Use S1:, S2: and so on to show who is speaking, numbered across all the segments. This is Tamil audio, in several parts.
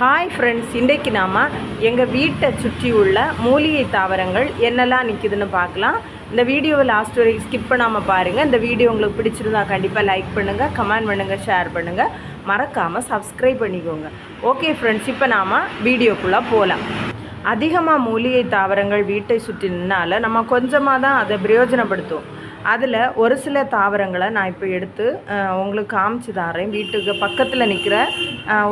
S1: ஹாய் ஃப்ரெண்ட்ஸ் இன்றைக்கு நாம் எங்கள் வீட்டை சுற்றி உள்ள மூலிகை தாவரங்கள் என்னெல்லாம் நிற்குதுன்னு பார்க்கலாம். இந்த வீடியோவை லாஸ்ட் வரைக்கும் ஸ்கிப் பண்ணாமல் பாருங்கள் இந்த வீடியோ உங்களுக்கு பிடிச்சிருந்தா கண்டிப்பாக லைக் பண்ணுங்கள் கமெண்ட் பண்ணுங்கள் ஷேர் பண்ணுங்கள் மறக்காமல் சப்ஸ்கிரைப் பண்ணிக்கோங்க. ஓகே ஃப்ரெண்ட்ஸ் இப்போ நாம் வீடியோக்குள்ளே போகலாம் அதிகமாக மூலிகை தாவரங்கள் வீட்டை சுற்றி நின்னால் நம்ம கொஞ்சமாக தான் அதை பிரயோஜனப்படுத்துவோம். அதில் ஒரு சில தாவரங்களை நான் இப்போ எடுத்து உங்களுக்கு காமிச்சு தரேன். வீட்டுக்கு பக்கத்தில் நிற்கிற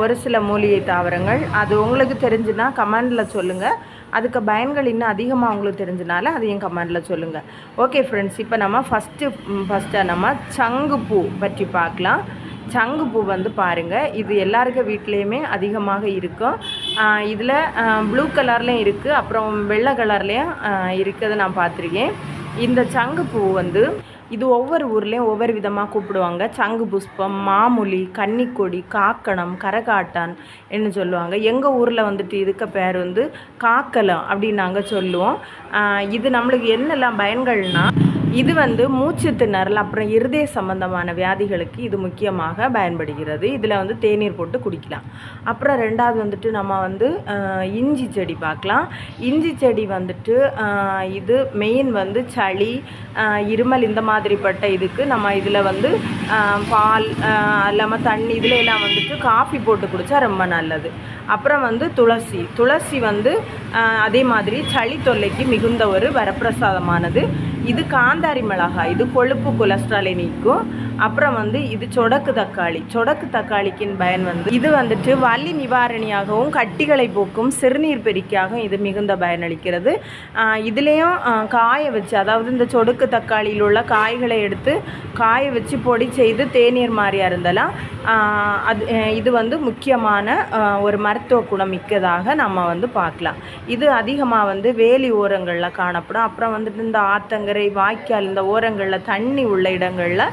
S1: ஒரு சில மூலிகை தாவரங்கள். அது உங்களுக்கு தெரிஞ்சுன்னா கமெண்டில் சொல்லுங்கள் அதுக்கு பயன்கள் இன்னும் அதிகமாக உங்களுக்கு தெரிஞ்சனால அதையும் கமெண்டில் சொல்லுங்கள் ஓகே ஃப்ரெண்ட்ஸ் இப்போ நம்ம ஃபஸ்ட்டு ஃபஸ்ட்டாக நம்ம சங்குப்பூ பற்றி பார்க்கலாம். சங்குப்பூ வந்து பாருங்கள் இது எல்லாருக்கும் வீட்லேயுமே அதிகமாக இருக்கும். இதில் ப்ளூ கலர்லேயும் இருக்குது அப்புறம் வெள்ளை கலர்லேயும் இருக்கிறத நான் பார்த்துருக்கேன். இந்த சங்கு பூ வந்து இது ஒவ்வொரு ஊர்லேயும் ஒவ்வொரு விதமாக கூப்பிடுவாங்க. சங்கு புஷ்பம் மாமுலி கன்னிக்கொடி காக்கணம் கரகாட்டான் என்ன சொல்லுவாங்க. எங்கள் ஊரில் வந்துட்டு இதுக்கு பேர் வந்து காக்கலம் அப்படின்னு நாங்கள் சொல்லுவோம். இது நம்மளுக்கு என்னெல்லாம் பயன்கள்னா இது வந்து மூச்சு திணறல் அப்புறம் இருதய சம்பந்தமான வியாதிகளுக்கு இது முக்கியமாக பயன்படுகிறது. இதில் வந்து தேநீர் போட்டு குடிக்கலாம். அப்புறம் ரெண்டாவது வந்துட்டு நம்ம வந்து இஞ்சி செடி பார்க்கலாம். இஞ்சி செடி வந்துட்டு இது மெயின் வந்து சளி இருமல் இந்த மாதிரி மாதிரிப்பட்ட இதுக்கு நம்ம இதில் வந்து பால் இல்லாமல் தண்ணி இதில் எல்லாம் வந்துட்டு காஃபி போட்டு குடித்தா ரொம்ப நல்லது. அப்புறம் வந்து துளசி. துளசி வந்து அதே மாதிரி சளி தொல்லைக்கு மிகுந்த ஒரு வரப்பிரசாதமானது. இது காந்தாரி மிளகாய். இது கொழுப்பு கொலஸ்ட்ராலை நீக்கும். அப்புறம் வந்து இது சொடக்கு தக்காளி. சொடக்கு தக்காளிக்கின் பயன் வந்து இது வந்துட்டு வலி நிவாரணியாகவும் கட்டிகளை போக்கும் சிறுநீர் பெருக்கியாகவும் இது மிகுந்த பயனளிக்கிறது. இதுலேயும் காய வச்சு அதாவது இந்த சொடுக்கு தக்காளியில் உள்ள காய்களை எடுத்து காய வச்சு பொடி செய்து தேநீர் மாதிரி இருந்தாலும். அது இது வந்து முக்கியமான ஒரு மருத்துவ குணம் மிக்கதாக நம்ம வந்து பார்க்கலாம். இது அதிகமாக வந்து வேலி ஓரங்களில் காணப்படும். அப்புறம் வந்துட்டு இந்த ஆத்தங்கரை வாய்க்கால் இந்த ஓரங்களில் தண்ணி உள்ள இடங்களில்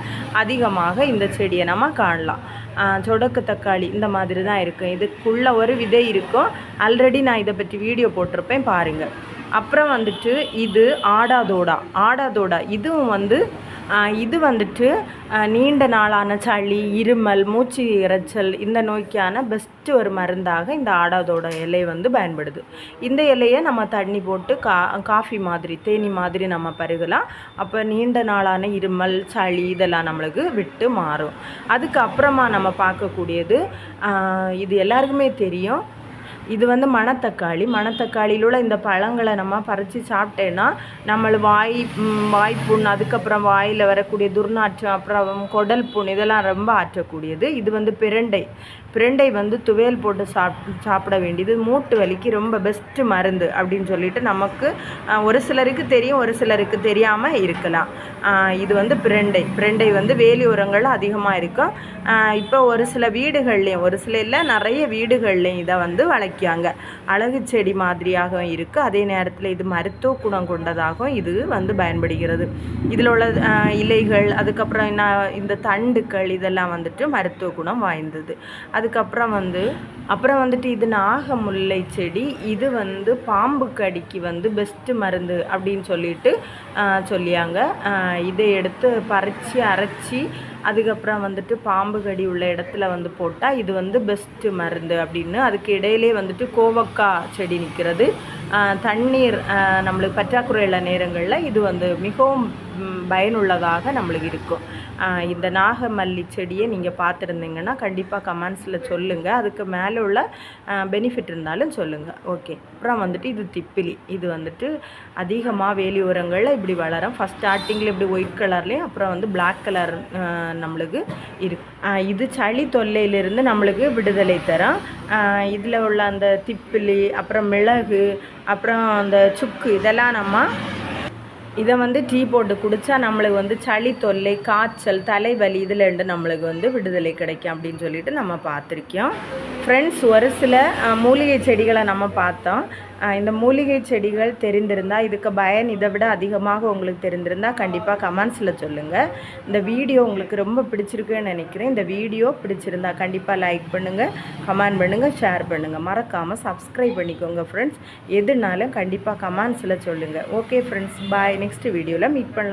S1: அதிகமாக இந்த செடியை நம்ம காணலாம். சொடக்கு தக்காளி இந்த மாதிரி தான் இருக்கும் இதுக்குள்ளே ஒரு விதை இருக்கும். ஆல்ரெடி நான் இதை பற்றி வீடியோ போட்டிருப்பேன் பாருங்கள் அப்புறம் வந்துட்டு இது ஆடாதோடா. ஆடாதோடா. இதுவும் வந்து இது வந்துட்டு நீண்ட நாளான சளி இருமல் மூச்சு இரைச்சல் இந்த நோய்க்கான பெஸ்ட்டு ஒரு மருந்தாக இந்த ஆடாதோட இலை வந்து பயன்படுது. இந்த இலையை நம்ம தண்ணி போட்டு கா காஃபி மாதிரி தேனி மாதிரி நம்ம பருகலாம். அப்போ நீண்ட நாளான இருமல் சளி இதெல்லாம் நம்மளுக்கு விட்டு மாறும். அதுக்கப்புறமா நம்ம பார்க்கக்கூடியது இது எல்லாருக்குமே தெரியும். இது வந்து மணத்தக்காளி. மணத்தக்காளியில் உள்ள இந்த பழங்களை நம்ம பறித்து சாப்பிட்டேன்னா நம்மள வாய் வாய்ப்புண் அதுக்கப்புறம் வாயில் வரக்கூடிய துர்நாற்றம் அப்புறம் குடல் புண் இதெல்லாம் ரொம்ப ஆற்றக்கூடியது. இது வந்து பிரண்டை. பிரண்டை வந்து துவையல் போட்டு சாப் சாப்பிட வேண்டியது. மூட்டு வலிக்கு ரொம்ப பெஸ்ட்டு மருந்து அப்படின்னு சொல்லிட்டு நமக்கு ஒரு சிலருக்கு தெரியும் ஒரு சிலருக்கு தெரியாமல் இருக்கலாம். இது வந்து பிரண்டை. பிரண்டை வந்து வேலி உரங்கள் அதிகமாக இருக்கும். இப்போ ஒரு சில வீடுகள்லேயும் ஒரு சில இல்லை நிறைய வீடுகள்லையும் இதை வந்து வைக்காங்க அழகு செடி மாதிரியாகவும் இருக்குது அதே நேரத்தில் இது மருத்துவ குணம் கொண்டதாகவும் இது வந்து பயன்படுகிறது. இதில் உள்ள இலைகள் அதுக்கப்புறம் என்ன இந்த தண்டுக்கள் இதெல்லாம் வந்துட்டு மருத்துவ குணம் வாய்ந்தது. அதுக்கப்புறம் வந்து அப்புறம் வந்துட்டு இது நாகமுல்லை செடி. இது வந்து பாம்பு கடிக்கு வந்து பெஸ்ட்டு மருந்து அப்படின்னு சொல்லிட்டு சொல்லியாங்க. இதை எடுத்து பறித்து அரைச்சி அதுக்கப்புறம் வந்துட்டு பாம்பு கடி உள்ள இடத்துல வந்து போட்டால் இது வந்து பெஸ்ட்டு மருந்து அப்படின்னு. அதுக்கு இடையிலே வந்துட்டு கோவக்காய் செடி நிற்கிறது தண்ணீர் நம்மளுக்கு நம்மளுக்கு பற்றாக்குறையுள்ள நேரங்களில் இது வந்து மிகவும் பயனுள்ளதாக நம்மளுக்கு இருக்கும். இந்த நாகமல்லி செடியை நீங்கள் பார்த்துருந்தீங்கன்னா கண்டிப்பாக கமெண்ட்ஸில் சொல்லுங்கள் அதுக்கு மேலே உள்ள பெனிஃபிட் இருந்தாலும் சொல்லுங்கள் ஓகே. அப்புறம் வந்துட்டு இது திப்பிலி. இது வந்துட்டு அதிகமாக வேலி உரங்களில் இப்படி வளரும். ஃபஸ்ட் ஸ்டார்டிங்கில் இப்படி ஒயிட் கலர்லேயும் அப்புறம் வந்து பிளாக் கலர் நம்மளுக்கு இருக்கு. இது சளி தொல்லையிலிருந்து நம்மளுக்கு விடுதலை தரும். இதில் உள்ள அந்த திப்பிலி அப்புறம் மிளகு அப்புறம் அந்த சுக்கு இதெல்லாம் நம்ம இதை வந்து டீ போட்டு குடித்தா நம்மளுக்கு வந்து சளி தொல்லை காய்ச்சல் தலைவலி இதில் இருந்து நம்மளுக்கு வந்து விடுதலை கிடைக்கும் அப்படின்னு சொல்லிட்டு நம்ம பார்த்துருக்கோம். ஃப்ரெண்ட்ஸ் ஒரு சில மூலிகை செடிகளை நம்ம பார்த்தோம். இந்த மூலிகை செடிகள் தெரிந்திருந்தால் இதுக்கு பயன் இதை விட அதிகமாக உங்களுக்கு தெரிந்திருந்தால் கண்டிப்பாக கமெண்ட்ஸில் சொல்லுங்கள் இந்த வீடியோ உங்களுக்கு ரொம்ப பிடிச்சிருக்குன்னு நினைக்கிறேன். இந்த வீடியோ பிடிச்சிருந்தா கண்டிப்பாக லைக் பண்ணுங்கள் கமெண்ட் பண்ணுங்கள் ஷேர் பண்ணுங்கள் மறக்காமல் சப்ஸ்கிரைப் பண்ணிக்கோங்க ஃப்ரெண்ட்ஸ் எதுனாலும் கண்டிப்பாக கமெண்ட்ஸில் சொல்லுங்கள் ஓகே ஃப்ரெண்ட்ஸ் பாய் நெக்ஸ்ட் வீடியோவில் மீட் பண்ணலாம்.